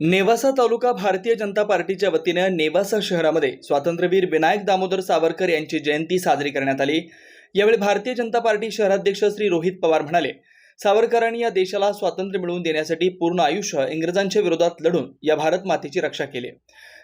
नेवासा तालुका भारतीय जनता पार्टीच्या वतीनं नेवासा शहरामध्ये स्वातंत्र्यवीर विनायक दामोदर सावरकर यांची जयंती साजरी करण्यात आली. यावेळी भारतीय जनता पार्टी शहराध्यक्ष श्री रोहित पवार म्हणाले सावरकरांनी या देशाला स्वातंत्र्य मिळवून देण्यासाठी पूर्ण आयुष्य इंग्रजांच्या विरोधात लढून या भारत मातेची रक्षा केली.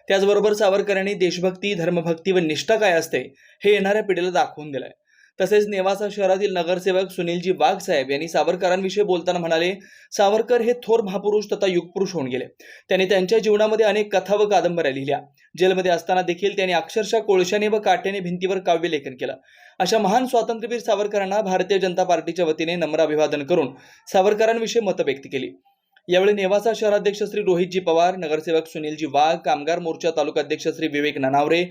त्याचबरोबर सावरकरांनी देशभक्ती धर्मभक्ती व निष्ठा काय असते हे येणाऱ्या पिढीला दाखवून दिलंय. तसेच नेवासा शहरातील नगरसेवक सुनीलजी वाघ साहेब यांनी सावरकरांविषयी बोलताना म्हणाले सावरकर हे थोर महापुरुष तथा युगपुरुष होऊन गेले. त्यांनी त्यांच्या जीवनामध्ये अनेक कथा व कादंबऱ्या लिहिल्या. जेलमध्ये असताना देखील त्यांनी अक्षरशः कोळशाने व काट्याने भिंतीवर काव्य लेखन केलं. अशा महान स्वातंत्र्यवीर सावरकरांना भारतीय जनता पार्टीच्या वतीने नम्र अभिवादन करून सावरकरांविषयी मतं व्यक्त केली. यावेळी नेवासा शहराध्यक्ष श्री रोहितजी पवार नगरसेवक सुनीलजी वाघ कामगार मोर्चा तालुकाध्यक्ष श्री विवेक ननावरे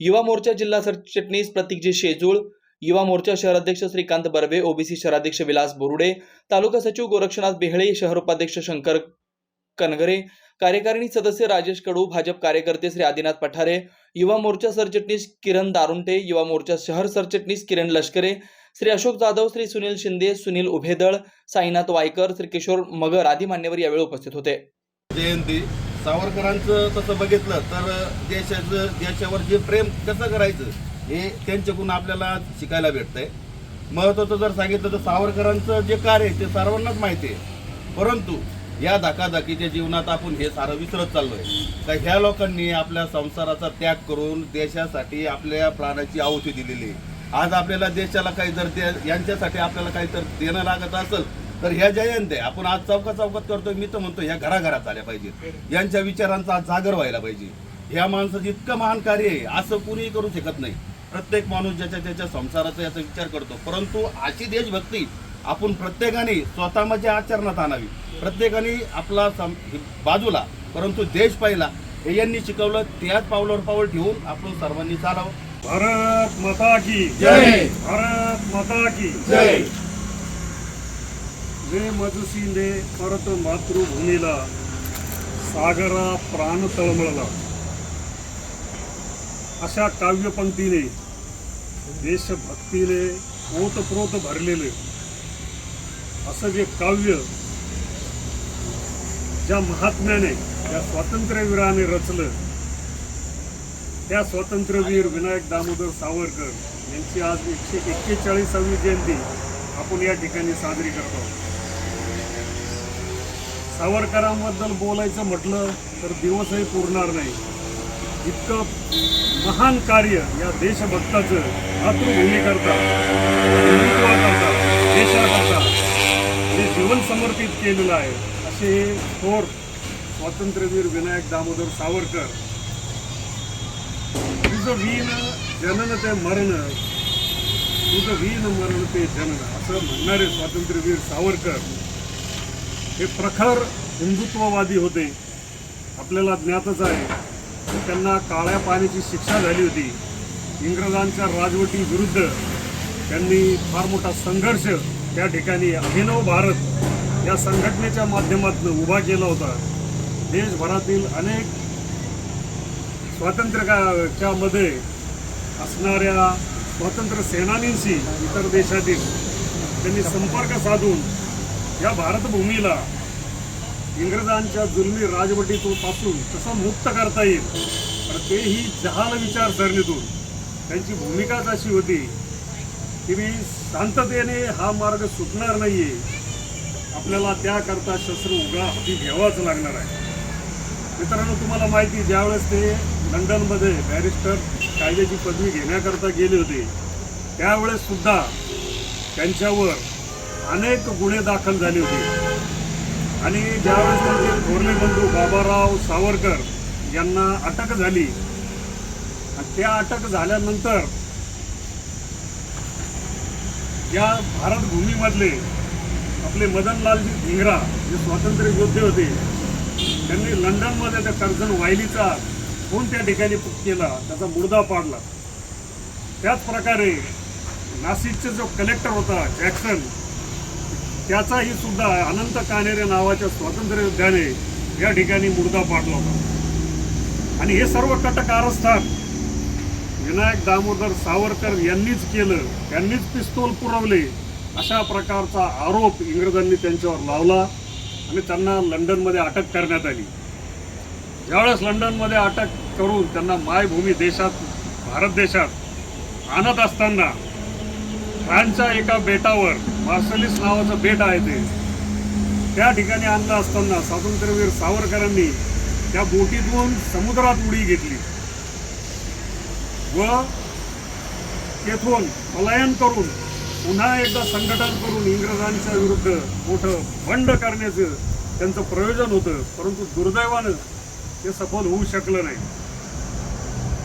युवा मोर्चा जिल्हा सरचिटणीस प्रतीकजी शेजूळ युवा मोर्चा शहराध्यक्ष श्रीकांत बर्वे ओबीसी शहराध्यक्ष विलास बोरुडे तालुका सचिव गोरक्षनाथ बेहळे शहर उपाध्यक्ष शंकर कनगरे कार्यकारिणी सदस्य राजेश कडू भाजप कार्यकर्ते श्री आदिनाथ पठारे युवा मोर्चा सरचिटणीस किरण दारुंटे युवा मोर्चा शहर सरचिटणीस किरण लष्करे श्री अशोक जाधव श्री सुनील शिंदे सुनील उभेदळ साईनाथ वायकर श्री किशोर मगर आदी मान्यवर यावेळी उपस्थित होते. जयंती. सावरकरांचं तसं बघितलं तर देशाचं देशावर जे प्रेम कसं करायचं? हे त्यांच्याकडून आपल्याला शिकायला भेटतंय. महत्वाचं जर सांगितलं तर सावरकरांचं जे कार्य आहे ते सर्वांनाच माहिती आहे. परंतु या धकाधकीच्या जीवनात आपण हे सारं विसरत चाललोय. तर ह्या लोकांनी आपल्या संसाराचा त्याग करून देशासाठी आपल्या प्राणाची आहुती दिलेली आहे. आज आपल्याला देशाला काही जर दे यांच्यासाठी आपल्याला काही तर देणं लागत असेल तर ह्या जयंत आहे. आपण आज चौकात चौकात करतोय मी तर म्हणतो ह्या घराघरात आल्या पाहिजेत. यांच्या विचारांचा आज जागर व्हायला पाहिजे. ह्या माणसाचं इतकं महान कार्य आहे असं कुणीही करू शकत नाही. प्रत्येक माणूस ज्याच्या त्याच्या संसाराचा याचा विचार करतो. परंतु अशी देशभक्ती आपण प्रत्येकाने स्वतःमध्ये आचरणात आणावी. प्रत्येकाने आपला सम- बाजूला परंतु देश पाहिला हे यांनी शिकवलं त्याच पावलावर पाऊल ठेवून आपण सर्वांनी चालावं. भारत माता की जय. भारत माता की जय. जे मजसीने परत मातृभूमीला. सागरा प्राण तळमळला अशा काव्यपंक्तीने देशभक्तीने ओतप्रोत भरलेले असं जे काव्य ज्या महात्म्याने त्या स्वातंत्र्यवीराने रचलं त्या स्वातंत्र्यवीर विनायक दामोदर सावरकर यांची आज एकशे एक्केचाळीसावी जयंती आपण या ठिकाणी साजरी करतो सावरकरांबद्दल बोलायचं म्हटलं तर दिवसही पुरणार नाही. इतकं महान कार्य या देशभक्ताचं मातृभूमीकरता हिंदुत्वाकरता देशाकरता जे जीवन समर्पित केलेलं आहे. असे हे थोर स्वातंत्र्यवीर विनायक दामोदर सावरकर तुझं वीण जनन ते मरण तुझं वीण मरण ते जनन असं म्हणणारे स्वातंत्र्यवीर सावरकर हे प्रखर हिंदुत्ववादी होते. आपल्याला ज्ञातच आहे. त्यांना काळ्या पाण्याची शिक्षा झाली होती. इंग्रजांच्या राजवटी विरुद्ध त्यांनी फार मोठा संघर्ष त्या ठिकाणी अभिनव भारत या संघटनेच्या माध्यमातून उभा केला होता. देशभरातील अनेक स्वातंत्र्याच्या मध्ये असणाऱ्या स्वातंत्र्य सेनानींशी इतर देशातील त्यांनी संपर्क साधून या भारतभूमीला इंग्रजांच्या जुलमी राजवटीपासून कसं मुक्त करता येईल. तर तेही जहाल विचारसरणीतून. त्यांची भूमिकाच अशी होती? की मी शांततेने हा मार्ग सुटणार नाहीये. आपल्याला त्याकरता शस्त्र उघडा हाती घ्यावाच लागणार आहे. मित्रांनो तुम्हाला माहिती ज्यावेळेस ते लंडनमध्ये बॅरिस्टर कायद्याची पदवी घेण्याकरता गेले होते त्यावेळेस सुद्धा त्यांच्यावर अनेक गुन्हे दाखल झाले होते. आणि ज्यावेळेस त्यांचे थोरले बंधू बाबाराव सावरकर यांना अटक झाली आणि त्या अटक झाल्यानंतर या भारतभूमीमधले आपले मदनलालजी धिंगरा जे स्वातंत्र्य योद्धे होते त्यांनी लंडनमध्ये त्या कर्जन वायलीचा खून त्या ठिकाणी केला त्याचा मुर्दा पाडला. त्याच प्रकारे नाशिकचा जो कलेक्टर होता जॅक्सन त्याचाही सुद्धा अनंत कानेरे नावाच्या स्वातंत्र्य योद्ध्याने या ठिकाणी मुर्दा पाडला होता. आणि हे सर्व कट कारस्थान विनायक दामोदर सावरकर यांनीच केलं त्यांनीच पिस्तोल पुरवले अशा प्रकारचा आरोप इंग्रजांनी त्यांच्यावर लावला आणि त्यांना लंडनमध्ये अटक करण्यात आली. ज्यावेळेस लंडनमध्ये अटक करून त्यांना मायभूमी देशात भारत देशात आणत असताना फ्रान्सच्या एका बेटावर मार्सलिस नावाचं बेट आहे ते. त्या ठिकाणी आणलं असताना स्वातंत्र्यवीर सावरकरांनी त्या बोटीतून समुद्रात उडी घेतली. व तेथून पलायन करून पुन्हा एकदा संघटन करून इंग्रजांच्या विरुद्ध मोठं बंड करण्याचं त्यांचं प्रयोजन होतं परंतु दुर्दैवानं ते सफल होऊ शकलं नाही.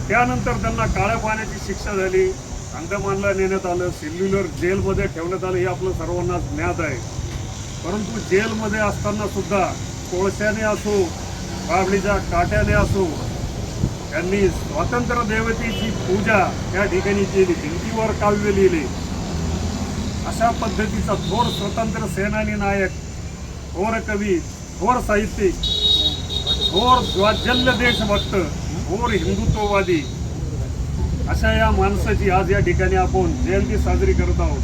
त्यानंतर त्यांना काळ्या पाण्याची शिक्षा झाली. अंदमानला नेण्यात आलं सेल्युलर जेलमध्ये ठेवण्यात आलं हे आपलं सर्वांना ज्ञात आहे. परंतु जेलमध्ये असताना सुद्धा कोळशाने असो बाबडीच्या काट्याने असो त्यांनी स्वातंत्र्य देवतेची पूजा त्या ठिकाणी केली भिंतीवर काव्य लिहिले. अशा पद्धतीचा थोर स्वतंत्र सेनानी नायक थोर कवी थोर साहित्यिक थोर ज्वाजल्य देशभक्त थोर हिंदुत्ववादी अशा या माणसाची आज या ठिकाणी आपण जयंती साजरी करत आहोत.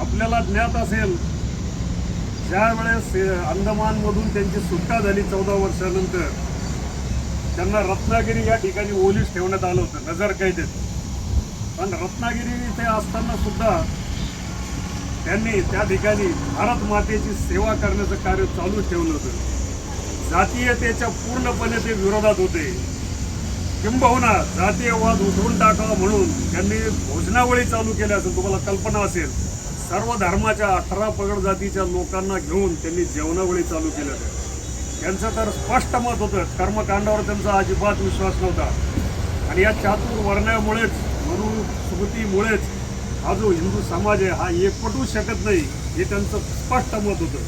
आपल्याला ज्ञात असेल ज्यावेळेस अंदमानमधून त्यांची सुटका झाली चौदा वर्षानंतर त्यांना रत्नागिरी या ठिकाणी ओलीस ठेवण्यात आलं होतं नजर कैदेत. पण रत्नागिरी इथे असताना सुद्धा त्यांनी त्या ठिकाणी भारत मातेची सेवा करण्याचं कार्य चालू ठेवलं होतं. जातीयतेच्या पूर्णपणे ते विरोधात होते. किंबहुना जातीयवाद उठवून टाकावा म्हणून त्यांनी भोजनावळी चालू केल्या असेल तुम्हाला कल्पना असेल. सर्व धर्माच्या अठरा पगड जातीच्या लोकांना घेऊन त्यांनी जेवणावळी चालू केल्या होत्या त्यांचं तर स्पष्ट मत होतं कर्मकांडावर त्यांचा अजिबात विश्वास नव्हता. आणि या चातुर्वर्ण्यामुळेच मनुस्मृतीमुळेच हा जो हिंदू समाज आहे हा एकपटू शकत नाही हे त्यांचं स्पष्ट मत होतं.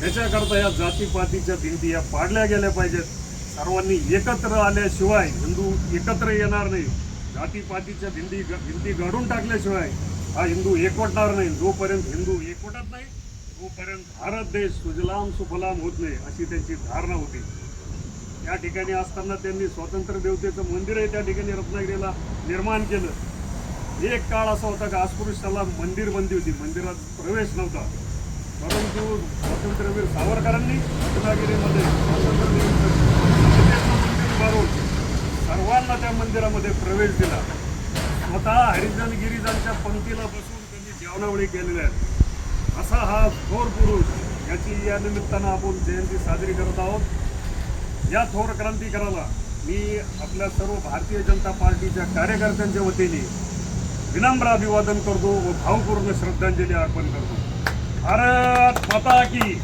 त्याच्याकरता या जातीपातीच्या भिंती या पाडल्या गेल्या पाहिजेत. सर्वांनी एकत्र आल्याशिवाय हिंदू एकत्र येणार नाही. जातीपातीच्या भिंती भिंती घडून टाकल्याशिवाय हा हिंदू एकवटणार नाही. जोपर्यंत हिंदू एकवटत नाही तोपर्यंत भारत देश सुजलाम सुफलाम होत नाही अशी त्यांची धारणा होती. त्या ठिकाणी असताना त्यांनी स्वातंत्र्य देवतेचं मंदिरही त्या ठिकाणी रत्नागिरीला निर्माण केलं. एक काळ असा होता का अस्पृश्याला मंदिर बंदी होती. मंदिरात प्रवेश नव्हता. परंतु स्वातंत्र्यवीर सावरकरांनी रत्नागिरीमध्ये स्वातंत्र्य उभारून सर्वांना त्या मंदिरामध्ये प्रवेश दिला. स्वतः हरिजन गिरिजांच्या पंक्तीला बसून त्यांनी जेवणावळी केलेल्या आहेत. असा हा थोर पुरुष याची या निमित्तानं आपण जयंती साजरी करत आहोत. या थोर क्रांतिकाराला मी आपल्या सर्व भारतीय जनता पार्टीच्या कार्यकर्त्यांच्या वतीने विनम्र अभिवादन करतो व भावपूर्ण श्रद्धांजली अर्पण करतो. भारत माता की